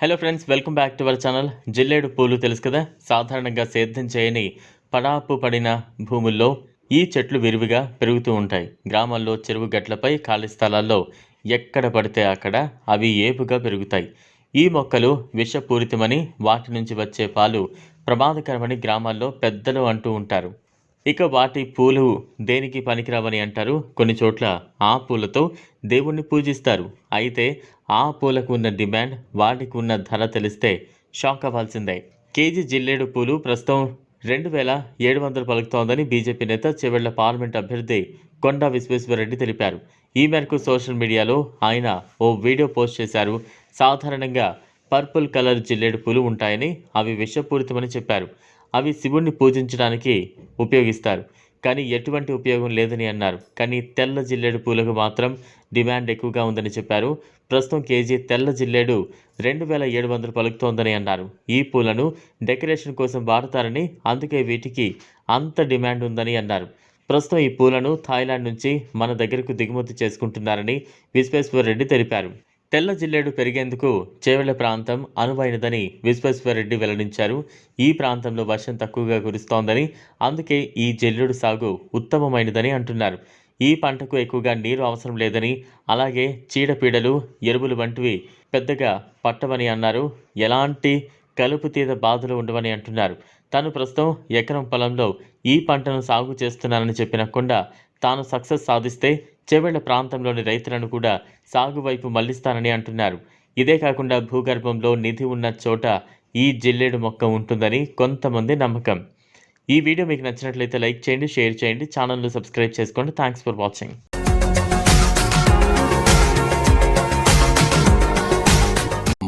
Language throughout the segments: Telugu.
Hello friends welcome back to our channel జిల్లేడు పూలు తెలుసు కదా? సాధారణంగా సేద్యం చేయని పడాపు పడిన భూముల్లో ఈ చెట్లు విరివిగా పెరుగుతూ ఉంటాయి. గ్రామాల్లో చెరువు గట్లపై ఖాళీ స్థలాల్లో ఎక్కడ పడితే అక్కడ అవి ఏపుగా పెరుగుతాయి. ఈ మొక్కలు విషపూరితమని వాటి నుంచి వచ్చే పాలు ప్రమాదకరమని గ్రామాల్లో పెద్దలు అంటూ ఉంటారు. ఇక వాటి పూలు దేనికి పనికిరావని అంటారు? కొన్ని చోట్ల ఆ పూలతో దేవుణ్ణి పూజిస్తారు. అయితే ఆ పూలకు ఉన్న డిమాండ్ వాటికి ఉన్న ధర తెలిస్తే షాక్ అవ్వాల్సిందే. కేజీ జిల్లేడు పూలు ప్రస్తుతం రెండు వేల ఏడు వందలు పలుకుతోందని బీజేపీ నేత చెవెళ్ళ పార్లమెంట్ అభ్యర్థి కొండా విశ్వేశ్వరరెడ్డి తెలిపారు. ఈ మేరకు సోషల్ మీడియాలో ఆయన ఓ వీడియో పోస్ట్ చేశారు. సాధారణంగా పర్పుల్ కలర్ జిల్లేడు పూలు ఉంటాయని అవి విషపూరితమని చెప్పారు. అవి శివుణ్ణి పూజించడానికి ఉపయోగిస్తారు. కానీ ఎటువంటి ఉపయోగం లేదని అన్నారు. కానీ తెల్ల జిల్లేడు పూలకు మాత్రం డిమాండ్ ఎక్కువగా ఉందని చెప్పారు. ప్రస్తుతం కేజీ తెల్ల జిల్లేడు రెండు వేల ఏడు వందలు పలుకుతోందని అన్నారు. ఈ పూలను డెకరేషన్ కోసం వాడతారని అందుకే వీటికి అంత డిమాండ్ ఉందని అన్నారు. ప్రస్తుతం ఈ పూలను థాయిలాండ్ నుంచి మన దగ్గరకు దిగుమతి చేసుకుంటున్నారని విశ్వేశ్వరరెడ్డి తెలిపారు. తెల్ల జిల్లేడు పెరిగేందుకు చేవెళ్ళ ప్రాంతం అనువైనదని విశ్వేశ్వరరెడ్డి వెల్లడించారు. ఈ ప్రాంతంలో వర్షం తక్కువగా కురుస్తోందని అందుకే ఈ జిల్లేడు సాగు ఉత్తమమైనదని అంటున్నారు. ఈ పంటకు ఎక్కువగా నీరు అవసరం లేదని అలాగే చీడపీడలు ఎరువులు వంటివి పెద్దగా పట్టవని అన్నారు. ఎలాంటి కలుపు తీత బాధలు ఉండవని అంటున్నారు. తాను ప్రస్తుతం ఎకరం పొలంలో ఈ పంటను సాగు చేస్తున్నానని చెప్పిన కొండ తాను సక్సెస్ సాధిస్తే చెవెళ్ళ ప్రాంతంలోని రైతులను కూడా సాగు వైపు మళ్ళిస్తానని అంటున్నారు. ఇదే కాకుండా భూగర్భంలో నిధి ఉన్న చోట ఈ జిల్లేడు మొక్క ఉంటుందని కొంతమంది నమ్మకం. ఈ వీడియో మీకు నచ్చినట్లయితే లైక్ చేయండి షేర్ చేయండి ఛానల్ను సబ్స్క్రైబ్ చేసుకోండి. థ్యాంక్స్ ఫర్ వాచింగ్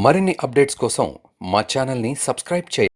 మరిన్ని అప్డేట్స్ కోసం మా ఛానల్ని సబ్స్క్రైబ్ చేయండి.